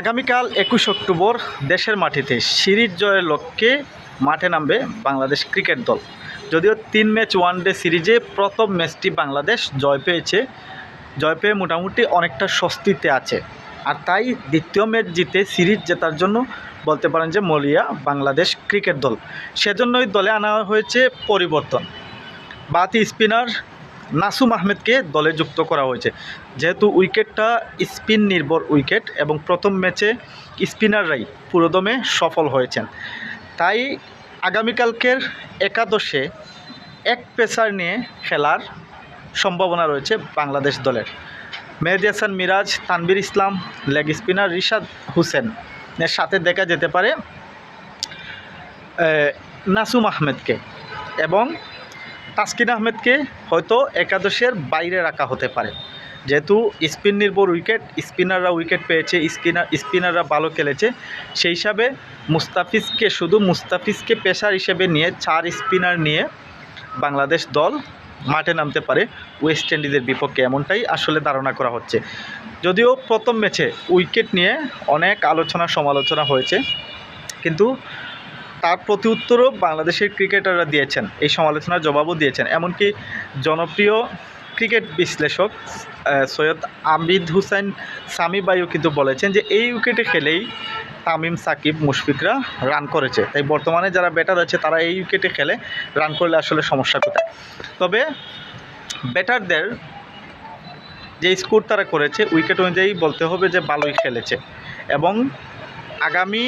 আগামীকাল একুশ অক্টোবর দেশের মাটিতে সিরিজ জয়ের লক্ষ্যে মাঠে নামবে বাংলাদেশ ক্রিকেট দল। যদিও তিন ম্যাচ ওয়ান ডে সিরিজে প্রথম ম্যাচটি বাংলাদেশ জয় পেয়েছে। জয় পেয়ে মোটামুটি অনেকটা স্বস্তিতে আছে। আর তাই দ্বিতীয় ম্যাচ জিতে সিরিজ জেতার জন্য বলতে পারেন যে মলিয়া বাংলাদেশ ক্রিকেট দল। সেজন্যই দলে আনা হয়েছে পরিবর্তন। বাতি স্পিনার নাসুম আহমেদকে দলে যুক্ত করা হয়েছে। যেহেতু উইকেটটা স্পিন নির্ভর উইকেট এবং প্রথম ম্যাচে স্পিনাররাই পুরোদমে সফল হয়েছেন। তাই আগামীকালকের একাদশে এক পেসার নিয়ে খেলার সম্ভাবনা রয়েছে বাংলাদেশ দলের। মেহেদি হাসান মিরাজ তানবির ইসলাম, লেগ স্পিনার রিশাদ হুসেন এর সাথে দেখা যেতে পারে নাসুম আহমেদকে। এবং তাসকিন আহমেদকে হয়তো একাদশের বাইরে রাখা হতে পারে। যেহেতু স্পিন নির্ভর উইকেট, স্পিনাররা উইকেট পেয়েছে স্পিনার স্পিনাররা ভালো খেলেছে। সেই হিসাবে মুস্তাফিজকে, শুধু মুস্তাফিজকে পেশার হিসেবে নিয়ে, চার স্পিনার নিয়ে বাংলাদেশ দল মাঠে নামতে পারে। ওয়েস্ট ইন্ডিজের বিপক্ষে এমনটাই আসলে ধারণা করা হচ্ছে। যদিও প্রথম ম্যাচে উইকেট নিয়ে অনেক আলোচনা সমালোচনা হয়েছে, কিন্তু তার প্রতি উত্তরও বাংলাদেশের ক্রিকেটাররা দিয়েছেন। এই সমালোচনার জবাবও দিয়েছেন। এমনকি জনপ্রিয় ক্রিকেট বিশ্লেষক সৈয়দ আবিদ হুসাইন সামি বায়ু কিন্তু বলেছেন যে, এই উইকেটে খেলেই তামিম, সাকিব, মুশফিকরা রান করেছে। তাই বর্তমানে যারা ব্যাটার আছে, তারা এই উইকেটে খেলে রান করলে আসলে সমস্যা কোথায়? তবে ব্যাটারদের যে স্কোর তারা করেছে, উইকেট অনুযায়ী বলতে হবে যে, ভালোই খেলেছে। এবং আগামী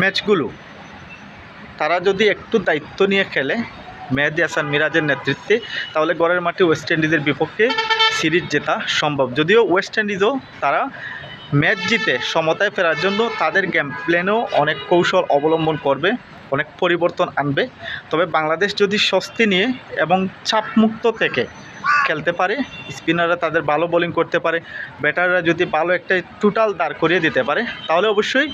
ম্যাচগুলো। তারা যদি একটু দায়িত্ব নিয়ে খেলে, মেহেদি হাসান মিরাজের নেতৃত্বে, তাহলে গড়ের মাঠে ওয়েস্ট ইন্ডিজের বিপক্ষে সিরিজ জেতা সম্ভব। যদিও ওয়েস্ট ইন্ডিজও তারা ম্যাচ জিতে সমতায় ফেরার জন্য তাদের গেম প্ল্যানেও অনেক কৌশল অবলম্বন করবে, অনেক পরিবর্তন আনবে। তবে বাংলাদেশ যদি স্বস্তি নিয়ে এবং চাপমুক্ত থেকে খেলতে পারে, স্পিনাররা তাদের ভালো বোলিং করতে পারে, ব্যাটাররা যদি ভালো একটা টোটাল দাঁড় করিয়ে দিতে পারে, তাহলে অবশ্যই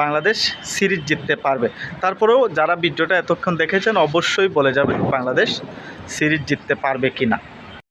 বাংলাদেশ সিরিজ জিততে পারবে। তারপরেও যারা ভিডিওটা এতক্ষণ দেখেছেন, অবশ্যই বলে যাবেন বাংলাদেশ সিরিজ জিততে পারবে কি না